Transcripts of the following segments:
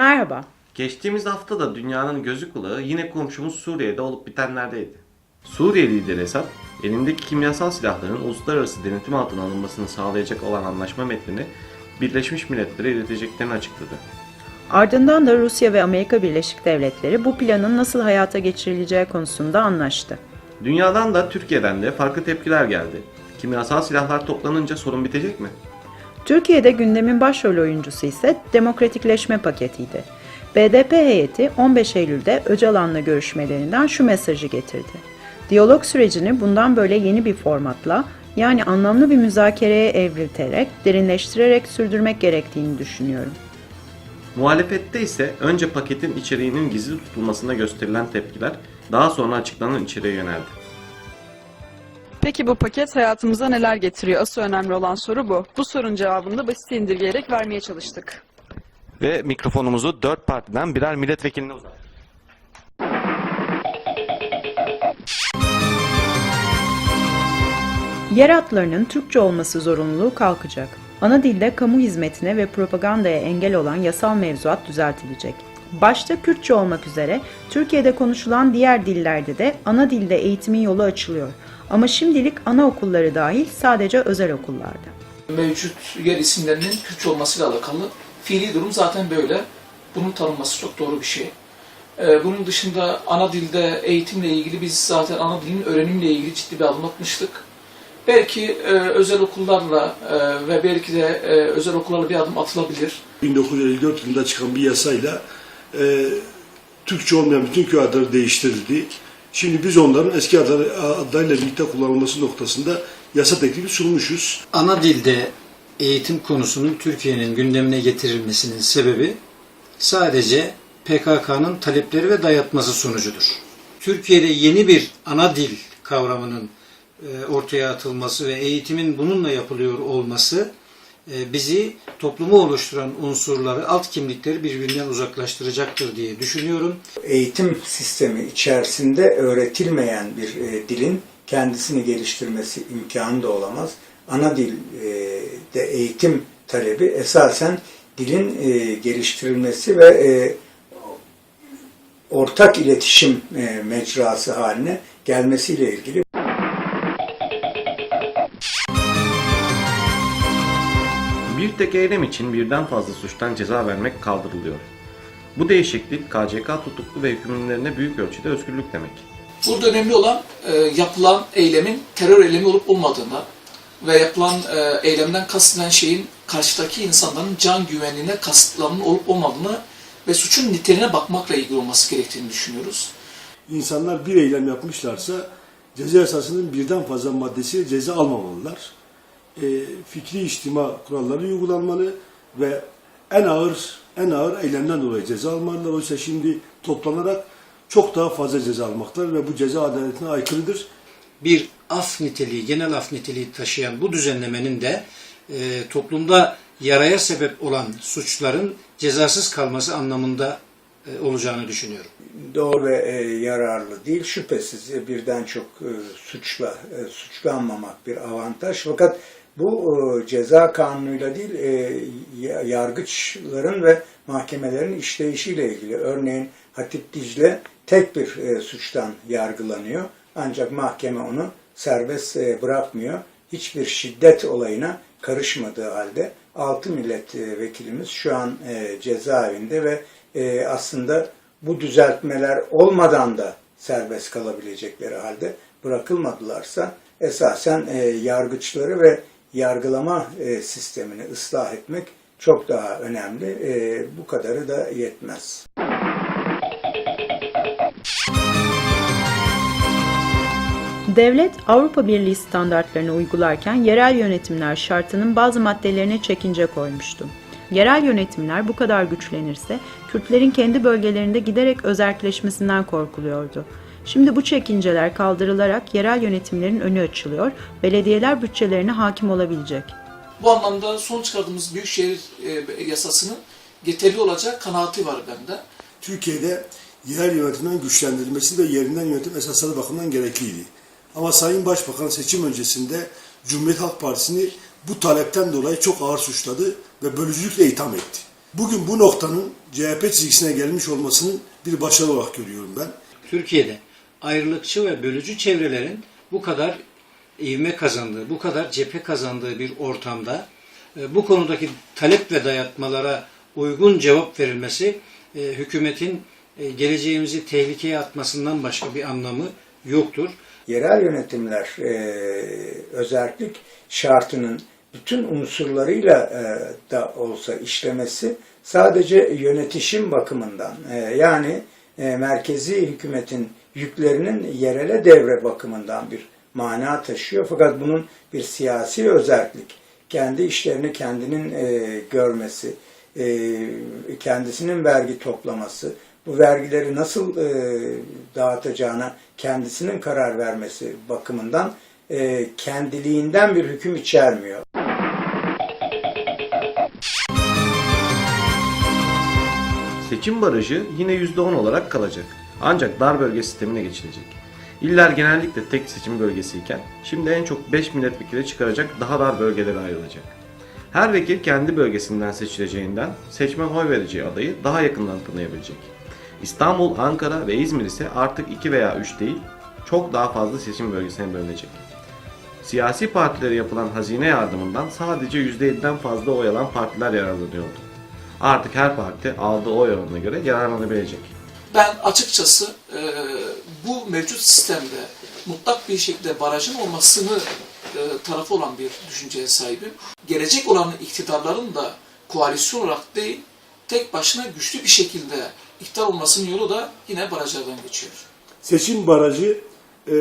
Merhaba. Geçtiğimiz hafta da dünyanın gözü kulağı yine komşumuz Suriye'de olup bitenlerdeydi. Suriye lideri Esad, elindeki kimyasal silahların uluslararası denetim altına alınmasını sağlayacak olan anlaşma metnini Birleşmiş Milletler'e ileteceklerini açıkladı. Ardından da Rusya ve Amerika Birleşik Devletleri bu planın nasıl hayata geçirileceği konusunda anlaştı. Dünyadan da Türkiye'den de farklı tepkiler geldi. Kimyasal silahlar toplanınca sorun bitecek mi? Türkiye'de gündemin başrol oyuncusu ise demokratikleşme paketiydi. BDP heyeti 15 Eylül'de Öcalan'la görüşmelerinden şu mesajı getirdi. Diyalog sürecini bundan böyle yeni bir formatla yani anlamlı bir müzakereye evrilterek, derinleştirerek sürdürmek gerektiğini düşünüyorum. Muhalefette ise önce paketin içeriğinin gizli tutulmasına gösterilen tepkiler daha sonra açıklanan içeriğe yöneldi. Peki bu paket hayatımıza neler getiriyor? Asıl önemli olan soru bu. Bu sorunun cevabını da basit indirgeyerek vermeye çalıştık. Ve mikrofonumuzu dört partiden birer milletvekiline uzattık. Yer hatlarının Türkçe olması zorunluluğu kalkacak. Ana dilde kamu hizmetine ve propagandaya engel olan yasal mevzuat düzeltilecek. Başta Kürtçe olmak üzere Türkiye'de konuşulan diğer dillerde de ana dilde eğitimin yolu açılıyor. Ama şimdilik anaokulları dahil sadece özel okullarda. mevcut yer isimlerinin Kürtçe olmasıyla alakalı. Fiili durum zaten böyle. Bunun tanınması çok doğru bir şey. Ee, Bunun dışında ana dilde eğitimle ilgili biz zaten ana dilin öğrenimle ilgili ciddi bir adım atmıştık. Belki e, özel okullarla e, ve belki de e, özel okullarla bir adım atılabilir. 1954 yılında çıkan bir yasayla e, Türkçe olmayan bütün köy adları değiştirildi. Şimdi biz onların eski adları, adlarıyla birlikte kullanılması noktasında yasa teklifi sunmuşuz. ana dilde eğitim konusunun Türkiye'nin gündemine getirilmesinin sebebi sadece PKK'nın talepleri ve dayatması sonucudur. Türkiye'de yeni bir ana dil kavramının e, ortaya atılması ve eğitimin bununla yapılıyor olması bizi toplumu oluşturan unsurları, alt kimlikleri birbirinden uzaklaştıracaktır diye düşünüyorum. eğitim sistemi içerisinde öğretilmeyen bir e, dilin kendisini geliştirmesi imkanı da olamaz. Ana dilde eğitim talebi esasen dilin e, geliştirilmesi ve e, ortak iletişim e, mecrası haline gelmesiyle ilgili. Bir tek eylem için birden fazla suçtan ceza vermek kaldırılıyor. Bu değişiklik KCK tutuklu ve hükümlülerine büyük ölçüde özgürlük demek. Burada önemli olan e, yapılan eylemin terör eylemi olup olmadığına ve yapılan e, eylemden kastedilen şeyin karşıdaki insanların can güvenliğine kasıtlanın olup olmadığını ve suçun niteliğine bakmakla ilgili olması gerektiğini düşünüyoruz. İnsanlar bir eylem yapmışlarsa ceza esasının birden fazla maddesiyle ceza almamalılar. E, fikri içtima kuralları uygulanmalı ve en ağır en ağır eylemden dolayı ceza almalılar. Oysa şimdi toplanarak çok daha fazla ceza almaktadır ve bu ceza adaletine aykırıdır. bir af niteliği, genel af niteliği taşıyan bu düzenlemenin de e, toplumda yaraya sebep olan suçların cezasız kalması anlamında e, olacağını düşünüyorum. doğru ve e, yararlı değil. Şüphesiz e, birden çok e, suçla e, suçlanmamak bir avantaj. Fakat bu e, ceza kanunuyla değil e, ya- yargıçların ve mahkemelerin işleyişiyle ilgili. Örneğin Hatip Dicle tek bir e, suçtan yargılanıyor. Ancak mahkeme onu serbest e, bırakmıyor. Hiçbir şiddet olayına karışmadığı halde 6 milletvekilimiz şu an e, cezaevinde ve e, aslında bu düzeltmeler olmadan da serbest kalabilecekleri halde bırakılmadılarsa esasen e, yargıçları ve yargılama e, sistemini ıslah etmek çok daha önemli. E, bu kadarı da yetmez. Devlet Avrupa Birliği standartlarını uygularken yerel yönetimler şartının bazı maddelerine çekince koymuştu. Yerel yönetimler bu kadar güçlenirse Kürtlerin kendi bölgelerinde giderek özerkleşmesinden korkuluyordu. Şimdi bu çekinceler kaldırılarak yerel yönetimlerin önü açılıyor, belediyeler bütçelerine hakim olabilecek. Bu anlamda son çıkardığımız Büyükşehir e, yasasının yeterli olacak kanaati var bende. Türkiye'de yerel yönetimden güçlendirilmesi ve yerinden yönetim esasları bakımından gerekliydi. Ama Sayın Başbakan seçim öncesinde Cumhuriyet Halk Partisi'ni bu talepten dolayı çok ağır suçladı ve bölücülükle itham etti. Bugün bu noktanın CHP çizgisine gelmiş olmasının bir başarı olarak görüyorum ben. Türkiye'de ayrılıkçı ve bölücü çevrelerin bu kadar ivme kazandığı, bu kadar cephe kazandığı bir ortamda e, bu konudaki talep ve dayatmalara uygun cevap verilmesi e, hükümetin e, geleceğimizi tehlikeye atmasından başka bir anlamı yoktur. Yerel yönetimler özellik şartının bütün unsurlarıyla da olsa işlemesi sadece yönetişim bakımından yani merkezi hükümetin yüklerinin yerele devre bakımından bir mana taşıyor. Fakat bunun bir siyasi özellik, kendi işlerini kendinin e, görmesi, e, kendisinin vergi toplaması, bu vergileri nasıl e, dağıtacağına kendisinin karar vermesi bakımından e, kendiliğinden bir hüküm içermiyor. Seçim barajı yine %10 olarak kalacak. Ancak dar bölge sistemine geçilecek. İller genellikle tek seçim bölgesiyken şimdi en çok 5 milletvekili çıkaracak daha dar bölgelere ayrılacak. Her vekil kendi bölgesinden seçileceğinden seçmen oy vereceği adayı daha yakından tanıyabilecek. İstanbul, Ankara ve İzmir ise artık 2 veya 3 değil çok daha fazla seçim bölgesine bölünecek. Siyasi partilere yapılan hazine yardımından sadece %7'den fazla oy alan partiler yararlanıyordu. Artık her parti aldığı oy oranına göre yararlanabilecek. Ben açıkçası e, bu mevcut sistemde mutlak bir şekilde barajın olmasını e, tarafı olan bir düşünceye sahibim. Gelecek olan iktidarların da koalisyon olarak değil, tek başına güçlü bir şekilde iktidar olmasının yolu da yine barajlardan geçiyor. Seçim barajı e,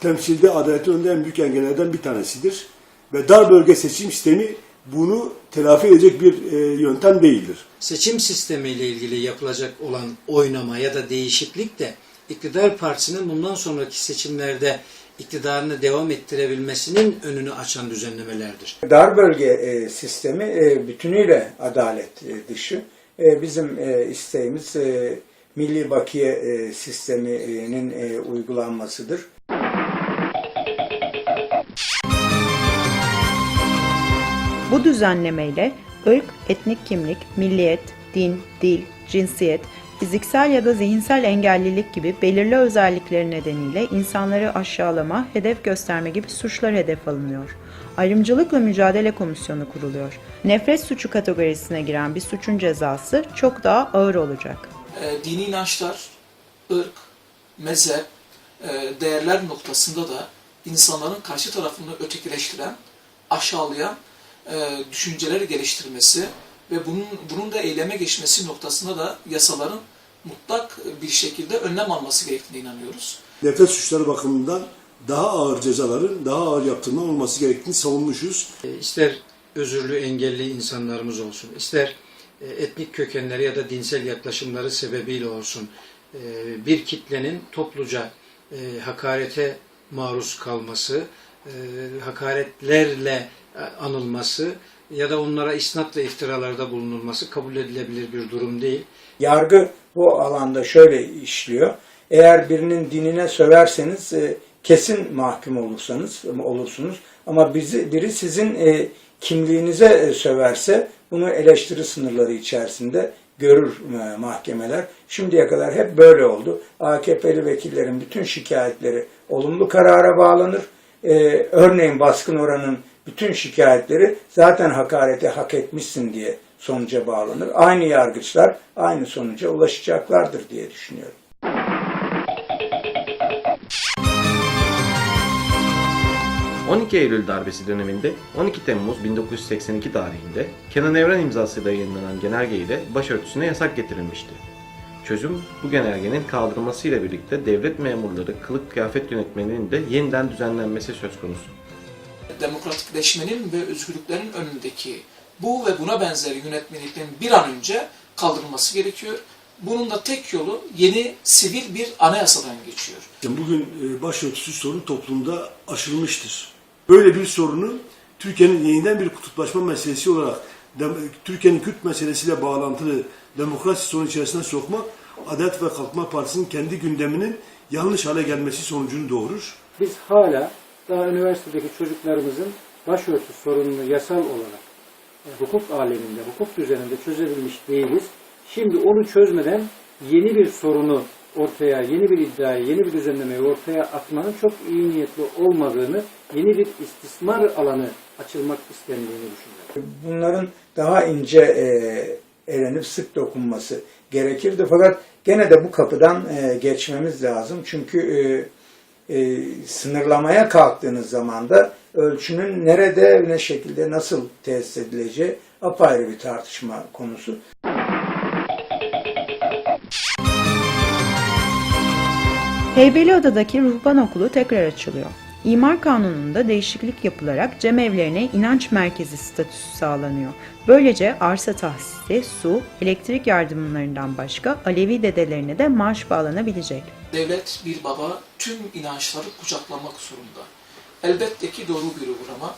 temsilde adaleti önde en büyük engellerden bir tanesidir. Ve dar bölge seçim sistemi bunu telafi edecek bir e, yöntem değildir. Seçim sistemiyle ilgili yapılacak olan oynama ya da değişiklik de iktidar partisinin bundan sonraki seçimlerde iktidarını devam ettirebilmesinin önünü açan düzenlemelerdir. Dar bölge e, sistemi e, bütünüyle adalet e, dışı. E, bizim e, isteğimiz e, milli bakiye e, sisteminin e, uygulanmasıdır. Bu düzenlemeyle ırk, etnik kimlik, milliyet, din, dil, cinsiyet, fiziksel ya da zihinsel engellilik gibi belirli özellikleri nedeniyle insanları aşağılama, hedef gösterme gibi suçlar hedef alınıyor. Ayrımcılıkla Mücadele Komisyonu kuruluyor. Nefret suçu kategorisine giren bir suçun cezası çok daha ağır olacak. E, dini inançlar, ırk, mezhep, e, değerler noktasında da insanların karşı tarafını ötekileştiren, aşağılayan e, düşünceleri geliştirmesi ve bunun, bunun da eyleme geçmesi noktasında da yasaların mutlak bir şekilde önlem alması gerektiğine inanıyoruz. Nefret suçları bakımından daha ağır cezaların, daha ağır yaptırımlar olması gerektiğini savunmuşuz. E, ister özürlü engelli insanlarımız olsun, ister e, etnik kökenleri ya da dinsel yaklaşımları sebebiyle olsun, e, bir kitlenin topluca hakarete maruz kalması, hakaretlerle anılması ya da onlara isnatla iftiralarda bulunulması kabul edilebilir bir durum değil. Yargı bu alanda şöyle işliyor. Eğer birinin dinine söverseniz e, kesin mahkum olursanız olursunuz. Ama bizi biri sizin e, kimliğinize e, söverse bunu eleştiri sınırları içerisinde görür e, mahkemeler. Şimdiye kadar hep böyle oldu. AKP'li vekillerin bütün şikayetleri olumlu karara bağlanır. E, örneğin baskın oranın bütün şikayetleri zaten hakarete hak etmişsin diye sonuca bağlanır. Aynı yargıçlar aynı sonuca ulaşacaklardır diye düşünüyorum. ...12 Eylül darbesi döneminde 12 Temmuz 1982 tarihinde Kenan Evren imzasıyla yayınlanan genelge ile başörtüsüne yasak getirilmişti. Çözüm bu genelgenin kaldırılmasıyla birlikte devlet memurları kılık kıyafet yönetmeliğinin de yeniden düzenlenmesi söz konusu. Demokratikleşmenin ve özgürlüklerin önündeki bu ve buna benzer yönetmeliklerin bir an önce kaldırılması gerekiyor. Bunun da tek yolu yeni sivil bir anayasadan geçiyor. Bugün e, başörtüsü sorun toplumda aşılmıştır. Böyle bir sorunu Türkiye'nin yeniden bir kutuplaşma meselesi olarak Türkiye'nin Kürt meselesiyle bağlantılı demokrasi sorunu içerisine sokmak Adalet ve Kalkınma Partisi'nin kendi gündeminin yanlış hale gelmesi sonucunu doğurur. Biz hala daha üniversitedeki çocuklarımızın başörtüsü sorununu yasal olarak hukuk aleminde, hukuk düzeninde çözebilmiş değiliz. Şimdi onu çözmeden yeni bir sorunu ortaya, yeni bir iddiayı, yeni bir düzenlemeyi ortaya atmanın çok iyi niyetli olmadığını, yeni bir istismar alanı açılmak istendiğini düşünüyorum. Bunların daha ince e, elenip sık dokunması gerekirdi. Fakat gene de bu kapıdan e, geçmemiz lazım. Çünkü e, e, sınırlamaya kalktığınız zaman da ölçünün nerede, ne şekilde, nasıl tesis edileceği apayrı bir tartışma konusu. Heybeliada'daki ruhban okulu tekrar açılıyor. İmar kanununda değişiklik yapılarak cemevlerine inanç merkezi statüsü sağlanıyor. Böylece arsa tahsisi, su, elektrik yardımlarından başka Alevi dedelerine de maaş bağlanabilecek. Devlet bir baba tüm inançları kucaklamak zorunda. Elbette ki doğru bir uygulama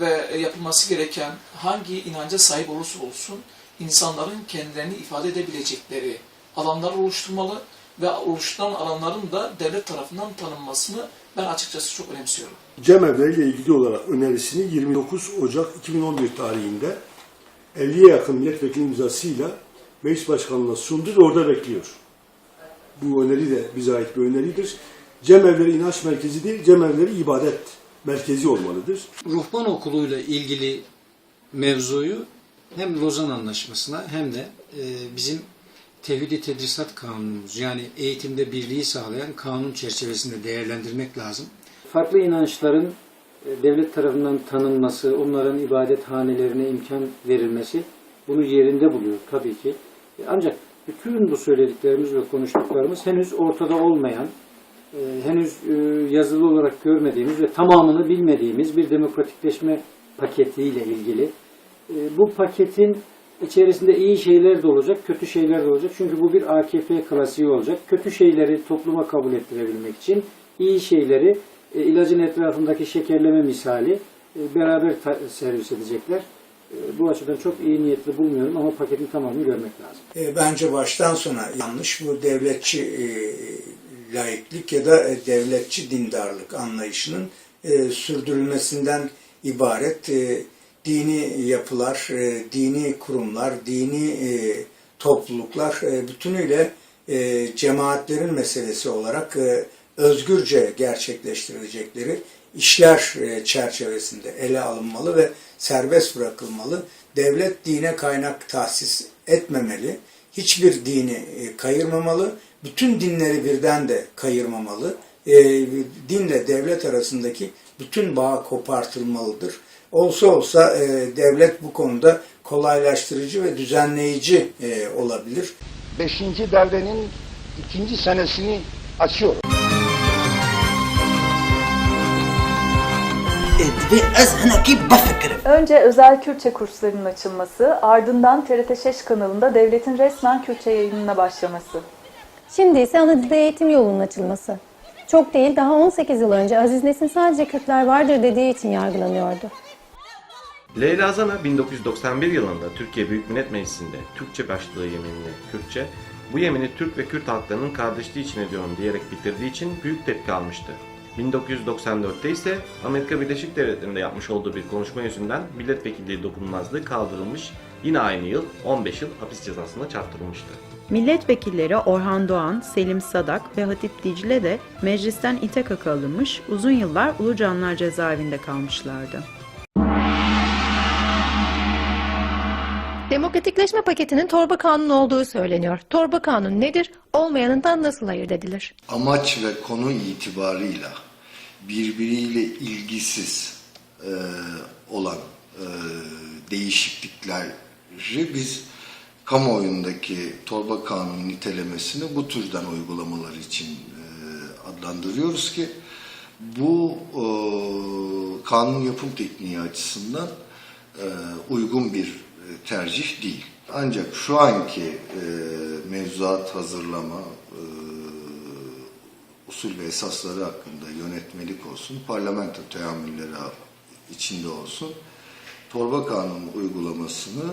ve yapılması gereken hangi inanca sahip olursa olsun insanların kendilerini ifade edebilecekleri alanlar oluşturmalı ve oluşturulan alanların da devlet tarafından tanınmasını ben açıkçası çok önemsiyorum. Cemevleriyle ilgili olarak önerisini 29 Ocak 2011 tarihinde 50'ye yakın milletvekili imzasıyla meclis başkanlığına sundu ve orada bekliyor. Bu öneri de bize ait bir öneridir. Cemevleri inanç merkezi değil, cemevleri ibadet merkezi olmalıdır. Ruhban okuluyla ilgili mevzuyu hem Lozan Anlaşması'na hem de e, bizim Tevhidi Tedrisat Kanunumuz yani eğitimde birliği sağlayan kanun çerçevesinde değerlendirmek lazım. Farklı inançların e, devlet tarafından tanınması, onların ibadethanelerine imkan verilmesi bunu yerinde buluyor tabii ki. E, Ancak bütün bu söylediklerimiz ve konuştuklarımız henüz ortada olmayan, e, henüz yazılı olarak görmediğimiz ve tamamını bilmediğimiz bir demokratikleşme paketiyle ilgili. Bu paketin içerisinde iyi şeyler de olacak, kötü şeyler de olacak. Çünkü bu bir AKP klasiği olacak. Kötü şeyleri topluma kabul ettirebilmek için iyi şeyleri e, ilacın etrafındaki şekerleme misali e, beraber servis edecekler. E, Bu açıdan çok iyi niyetli bulmuyorum ama paketin tamamını görmek lazım. E, bence baştan sona yanlış bu devletçi e, laiklik ya da e, devletçi dindarlık anlayışının e, sürdürülmesinden ibaret e, dini yapılar, e, dini kurumlar, dini e, topluluklar e, bütünüyle e, cemaatlerin meselesi olarak e, özgürce gerçekleştirilecekleri işler e, çerçevesinde ele alınmalı ve serbest bırakılmalı. Devlet dine kaynak tahsis etmemeli. Hiçbir dini e, kayırmamalı. Bütün dinleri birden de kayırmamalı e, dinle devlet arasındaki bütün bağ kopartılmalıdır. Olsa olsa e, devlet bu konuda kolaylaştırıcı ve düzenleyici e, olabilir. Beşinci devrenin ikinci senesini açıyor. Önce özel Kürtçe kurslarının açılması, ardından TRT 6 kanalında devletin resmen Kürtçe yayınına başlaması. Şimdi ise ana dil eğitim yolunun açılması. Çok değil, daha 18 yıl önce Aziz Nesin sadece Kürtler vardır dediği için yargılanıyordu. Leyla Zana 1991 yılında Türkiye Büyük Millet Meclisi'nde Türkçe başlığı yeminini Kürtçe, bu yemini Türk ve Kürt halklarının kardeşliği için ediyorum diyerek bitirdiği için büyük tepki almıştı. 1994'te ise Amerika Birleşik Devletleri'nde yapmış olduğu bir konuşma yüzünden milletvekilliği dokunulmazlığı kaldırılmış, yine aynı yıl 15 yıl hapis cezasına çarptırılmıştı. Milletvekilleri Orhan Doğan, Selim Sadak ve Hatip Dicle de meclisten ite kaka alınmış, uzun yıllar Ulucanlar cezaevinde kalmışlardı. Demokratikleşme paketinin torba kanunu olduğu söyleniyor. Torba kanun nedir? Olmayanından nasıl ayırt edilir? Amaç ve konu itibarıyla birbiriyle ilgisiz e, olan e, değişiklikleri biz kamuoyundaki torba kanun nitelemesini bu türden uygulamalar için e, adlandırıyoruz ki bu e, kanun yapım tekniği açısından e, uygun bir tercih değil. Ancak şu anki mevzuat hazırlama usul ve esasları hakkında yönetmelik olsun, parlamento teamülleri içinde olsun, torba kanunu uygulamasını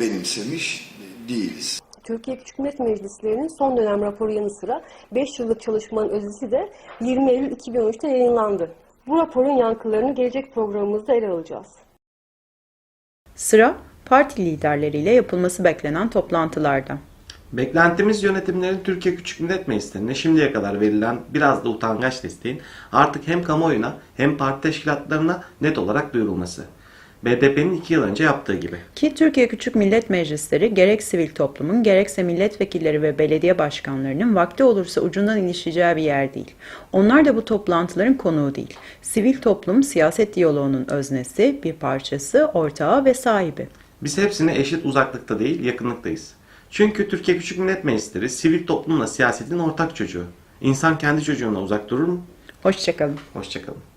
benimsemiş değiliz. Türkiye Küçük Millet Meclislerinin son dönem raporu yanı sıra 5 yıllık çalışmanın özeti de 20 Eylül 2013'te yayınlandı. Bu raporun yankılarını gelecek programımızda ele alacağız. Sıra parti liderleriyle yapılması beklenen toplantılarda. Beklentimiz yönetimlerin Türkiye Küçük Millet Meclisi'ne şimdiye kadar verilen biraz da utangaç desteğin artık hem kamuoyuna hem parti teşkilatlarına net olarak duyurulması. BDP'nin iki yıl önce yaptığı gibi. Ki Türkiye Küçük Millet Meclisleri gerek sivil toplumun gerekse milletvekilleri ve belediye başkanlarının vakti olursa ucundan ilişeceği bir yer değil. Onlar da bu toplantıların konuğu değil. Sivil toplum siyaset diyaloğunun öznesi, bir parçası, ortağı ve sahibi. Biz hepsine eşit uzaklıkta değil yakınlıktayız. Çünkü Türkiye Küçük Millet Meclisleri sivil toplumla siyasetin ortak çocuğu. İnsan kendi çocuğuna uzak durur mu? Hoşçakalın. Hoşçakalın.